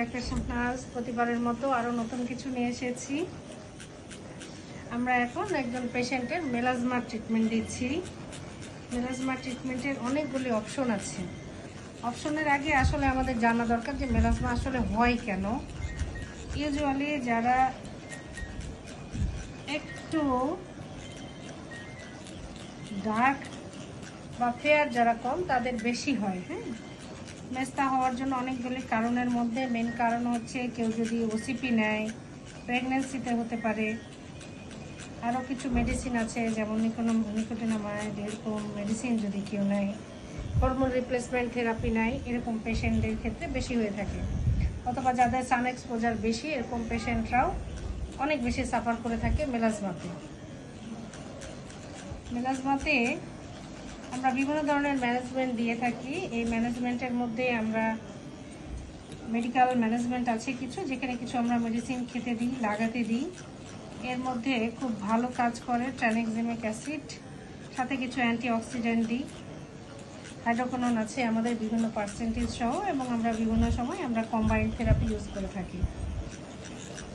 Doctor Shahnaz প্রতিবারের মতো আরও নতুন কিছু নিয়ে এসেছি। আমরা এখন একজন পেশেন্টের মেলাজমা ট্রিটমেন্ট দিচ্ছি। মেলাজমা ট্রিটমেন্টের অনেকগুলি অপশন আছে। অপশনের আগে আসলে আমাদের জানা দরকার যে মেলাজমা আসলে হয় কেন। ইউজুয়ালি যারা একটু ডার্ক বা ফেয়ার যারা কম, তাদের বেশি হয় হ্যাঁ? মেস্তা হওয়ার জন্য অনেকগুলি কারণের মধ্যে মেন কারণ হচ্ছে কেউ যদি ওসিপি নেয় প্রেগনেন্সিতে হতে পারে। আরও কিছু মেডিসিন আছে, যেমন নিকোনো নিকোটিনামাইড এরকম মেডিসিন যদি কেউ নেয়। হরমোন রিপ্লেসমেন্ট থেরাপি নেয়, এরকম পেশেন্টদের ক্ষেত্রে বেশি হয়ে থাকে। অথবা যাদের সান এক্সপোজার বেশি, এরকম পেশেন্টরাও অনেক বেশি সাফার করে থাকে মেলাজমাতে মেলাজমাতে আমরা বিভিন্ন ধরনের ম্যানেজমেন্ট দিয়ে থাকি। এই ম্যানেজমেন্টের মধ্যে আমরা মেডিকেল ম্যানেজমেন্ট আছে কিছু, যেখানে কিছু আমরা মেডিসিন খেতে দিই, লাগাতে দিই। এর মধ্যে খুব ভালো কাজ করে ট্রানেক্সিমিক অ্যাসিড সাথে কিছু অ্যান্টিঅক্সিডেন্ট দিই। হাইড্রোকোনন আছে আমাদের বিভিন্ন পার্সেন্টেজ সহ, এবং আমরা বিভিন্ন সময় আমরা কম্বাইন্ড থেরাপি ইউজ করে থাকি।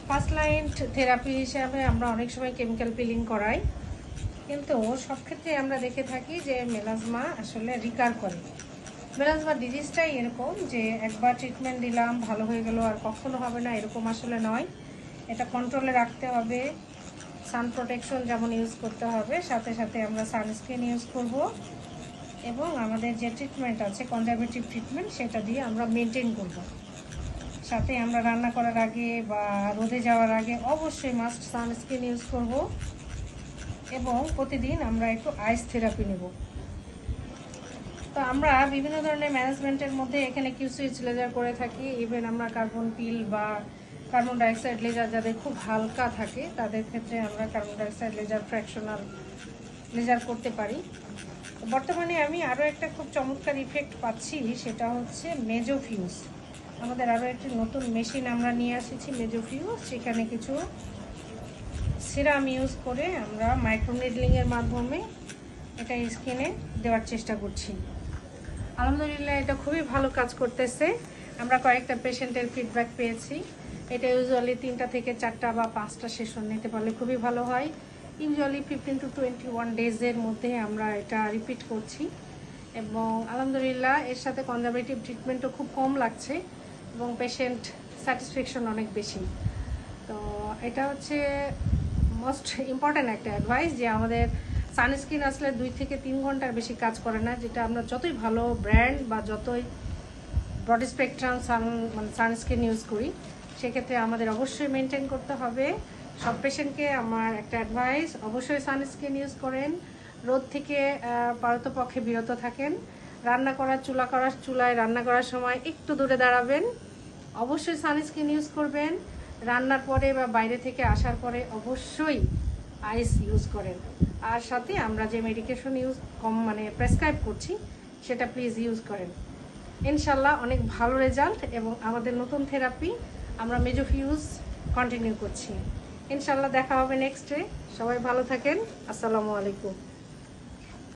ফার্স্ট লাইন থেরাপি হিসাবে আমরা অনেক সময় কেমিক্যাল পিলিং করাই। কিন্তু সব ক্ষেত্রে আমরা দেখে থাকি যে মেলাজমা আসলে রিকার করে। মেলাজমা ডিজিজটাই এরকম যে একবার ট্রিটমেন্ট দিলাম, ভালো হয়ে গেল, আর কখনো হবে না, এরকম আসলে নয়। এটা কন্ট্রোলে রাখতে হবে। সান প্রোটেকশন যেমন ইউজ করতে হবে, সাথে সাথে আমরা সানস্ক্রিন ইউজ করব। এবং আমাদের যে ট্রিটমেন্ট আছে কনজারভেটিভ ট্রিটমেন্ট সেটা দিয়ে আমরা মেনটেন করব। সাথে আমরা রান্না করার আগে বা রোদে যাওয়ার আগে অবশ্যই মাস্ট সানস্ক্রিন ইউজ করব। এবং প্রতিদিন আমরা একটু আইস থেরাপি নেব। তো আমরা বিভিন্ন ধরনের ম্যানেজমেন্টের মধ্যে এখানে কিউ সুইচ লেজার করে থাকি। ইভেন আমরা কার্বন পিল বা কার্বন ডাইঅক্সাইড লেজার যাদের খুব হালকা থাকে, তাদের ক্ষেত্রে আমরা carbon dioxide laser fractional laser করতে পারি। বর্তমানে আমি আরও একটা খুব চমৎকার ইফেক্ট পাচ্ছি, সেটা হচ্ছে মেজোফিউজ আমাদের আরও একটি নতুন মেশিন আমরা নিয়ে এসেছি মেজোফিউজ সেখানে কিছু সিরাম ইউজ করে আমরা মাইক্রোনিডলিংয়ের মাধ্যমে এটা স্কিনে দেওয়ার চেষ্টা করছি। আলহামদুলিল্লাহ, এটা খুবই ভালো কাজ করতেছে। আমরা কয়েকটা পেশেন্টের ফিডব্যাক পেয়েছি। এটা ইউজুয়ালি তিনটা থেকে চারটা বা পাঁচটা সেশন নিতে পারলে খুবই ভালো হয়। Usually fifteen to twenty one ডেজের মধ্যে আমরা এটা রিপিট করছি। এবং আলহামদুলিল্লাহ, এর সাথে কনজারভেটিভ ট্রিটমেন্টও খুব কম লাগছে এবং পেশেন্ট স্যাটিসফ্যাকশন অনেক বেশি। তো এটা হচ্ছে মোস্ট ইম্পর্ট্যান্ট একটা অ্যাডভাইস যে আমাদের সানস্ক্রিন আসলে দুই থেকে তিন ঘণ্টার বেশি কাজ করে না, যেটা আমরা যতই ভালো ব্র্যান্ড বা যতই বডি স্পেকট্রাম সান মানে সানস্ক্রিন ইউজ করি, সেক্ষেত্রে আমাদের অবশ্যই মেনটেন করতে হবে। সব পেশেন্টকে আমার একটা অ্যাডভাইস অবশ্যই সানস্ক্রিন ইউজ করেন। রোদ থেকে পারতপক্ষে বিরত থাকেন। রান্না করার চুলা করার চুলায় রান্না করার সময় একটু দূরে দাঁড়াবেন। অবশ্যই সানস্ক্রিন ইউজ করবেন। রান্নার পরে বা বাইরে থেকে আসার পরে অবশ্যই আইস ইউজ করেন। আর সাথে আমরা যে মেডিকেশন ইউজ কম মানে প্রেসক্রাইব করছি, সেটা প্লিজ ইউজ করেন। ইনশাল্লাহ অনেক ভালো রেজাল্ট এবং আমাদের নতুন থেরাপি আমরা মেজোফিউজ কন্টিনিউ করছি। ইনশাল্লাহ দেখা হবে নেক্সট ডে সবাই ভালো থাকেন। আসসালামু আলাইকুম।